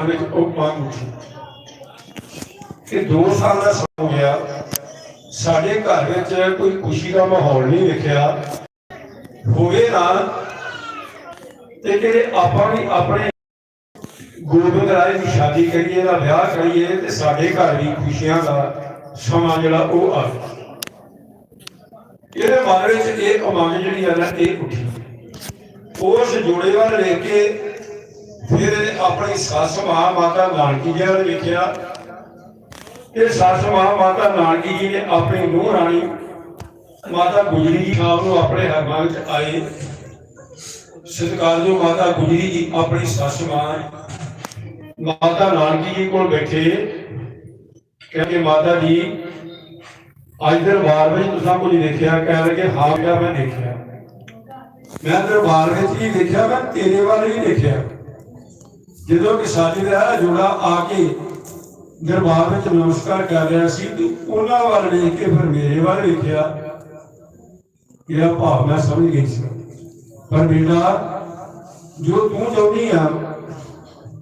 ਵਿੱਚ ਉਹ ਮੰਗ ਉੱਠੀ। ਕਿ 2 ਸਾਲ ਦਾ ਸਮਾਂ ਹੋ ਗਿਆ। ਸਾਡੇ ਘਰ ਵਿੱਚ ਕੋਈ ਖੁਸ਼ੀ ਦਾ ਮਾਹੌਲ ਨਹੀਂ ਵੇਖਿਆ। ਹੋਵੇ ਨਾ, ਤੇ ਜਿਹੜੇ ਆਪਾਂ ਵੀ ਆਪਣੇ ਗੋਬਿੰਦ ਰਾਏ ਦੀ ਸ਼ਾਦੀ ਕਰੀਏ ਦਾ ਵਿਆਹ ਕਰੀਏ, ਤੇ ਸਾਡੇ ਘਰ ਵੀ ਖੁਸ਼ੀਆਂ ਦਾ ਸਮਾਂ ਜਿਹੜਾ ਉਹ ਆਵੇ ਇਹਦੇ ਬਾਰੇ ਵਿੱਚ ਇਹ ਉਮੰਗ ਜਿਹੜੀ ਆ ਨਾ, ਇਹ ਉੱਠੀ। ਉਸ ਜੋੜੇ ਵੱਲ ਵੇਖ ਕੇ ਫਿਰ ਇਹਨੇ ਆਪਣੀ ਸੱਸ ਮਾਂ ਮਾਤਾ ਨਾਨਕੀ ਜੀ ਵੱਲ ਵੇਖਿਆ। ਇਹ ਸੱਸ ਮਾਂ ਮਾਤਾ ਨਾਨਕੀ ਜੀ ਨੇ ਆਪਣੀ ਨੂੰਹ ਰਾਣੀ ਮਾਤਾ ਗੁਜਰੀ ਜੀ ਸ਼ਾਮ ਨੂੰ ਆਪਣੇ ਹਰਮਾਂ ਵਿੱਚ ਆਏ। ਸਤਿਕਾਰਯੋਗ ਮਾਤਾ ਗੁਜਰੀ ਜੀ ਆਪਣੀ ਸੱਸ ਮਾਂ ਮਾਤਾ ਨਾਨਕੀ ਜੀ ਕੋਲ ਬੈਠੇ। ਕਹਿੰਦੇ, ਮਾਤਾ ਜੀ, ਅੱਜ ਦਰਬਾਰ ਵਿੱਚ ਤੁਸੀਂ ਕੁਝ ਦੇਖਿਆ? ਕਹਿ ਲਗੇ, ਹਾਂ ਬੇਟਾ ਮੈਂ ਦੇਖਿਆ। ਮੈਂ ਦਰਬਾਰ ਵਿੱਚ ਹੀ ਦੇਖਿਆ, ਮੈਂ ਤੇਰੇ ਵੱਲ ਹੀ ਦੇਖਿਆ। ਜਦੋਂ ਕਿ ਸਾਡੀ ਦਾ ਜੋੜਾ ਆ ਕੇ ਦਰਬਾਰ ਵਿੱਚ ਨਮਸਕਾਰ ਕਰ ਰਿਹਾ ਸੀ, ਤੇ ਉਹਨਾਂ ਵੱਲ ਵੇਖ ਕੇ ਫਿਰ ਮੇਰੇ ਵੱਲ ਵੇਖਿਆ ਇਹ ਭਾਵ ਮੈਂ ਸਮਝ ਗਈ ਸੀ। ਪਰ ਬੇਟਾ, ਜੋ ਤੂੰ ਚਾਹੁੰਦੀ ਆ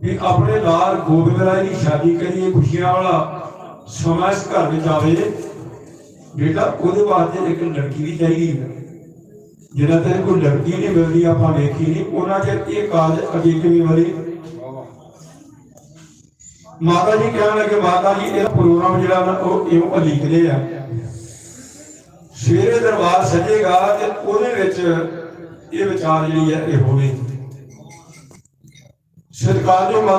ਵੀ ਆਪਣੇ ਨਾਲ ਗੋਬਿੰਦ ਰਾਏ ਦੀ ਸ਼ਾਦੀ ਕਰੀਏ, ਖੁਸ਼ੀਆਂ ਵਾਲਾ ਸਮਾਂ ਇਸ ਘਰ ਵਿੱਚ ਆਵੇ, ਬੇਟਾ, ਉਹਦੇ ਵਾਸਤੇ ਇੱਕ ਲੜਕੀ ਵੀ ਚਾਹੀਦੀ ਹੈ। ਜਿਹੜਾ ਤੇਰੇ ਕੋਲ ਲੜਕੀ ਨਹੀਂ ਮਿਲਦੀ, ਆਪਾਂ ਵੇਖੀ ਨਹੀਂ, ਉਹਨਾਂ ਚਿਰ ਇਹ ਕਾਜ ਅਜੇ ਕਿਵੇਂ ਵਾਲੀ ਮਾਤਾ ਜੀ ਕਹਿਣ ਲੱਗੇ, ਮਾਤਾ ਜੀ ਇਹ ਪ੍ਰੋਗਰਾਮ ਜਿਹੜਾ ਨਾ, ਉਹ ਇਉਂ ਅਲੀਕਦੇ ਆ। ਸਵੇਰੇ ਦਰਬਾਰ ਸਜੇਗਾ ਤੇ ਉਹਦੇ ਵਿੱਚ ਇਹ ਵਿਚਾਰ ਜਿਹੜੀ ਹੈ ਇਹ ਹੋਵੇ ਸਤਿਕਾਰ ਜੋ ਮਾਤਾ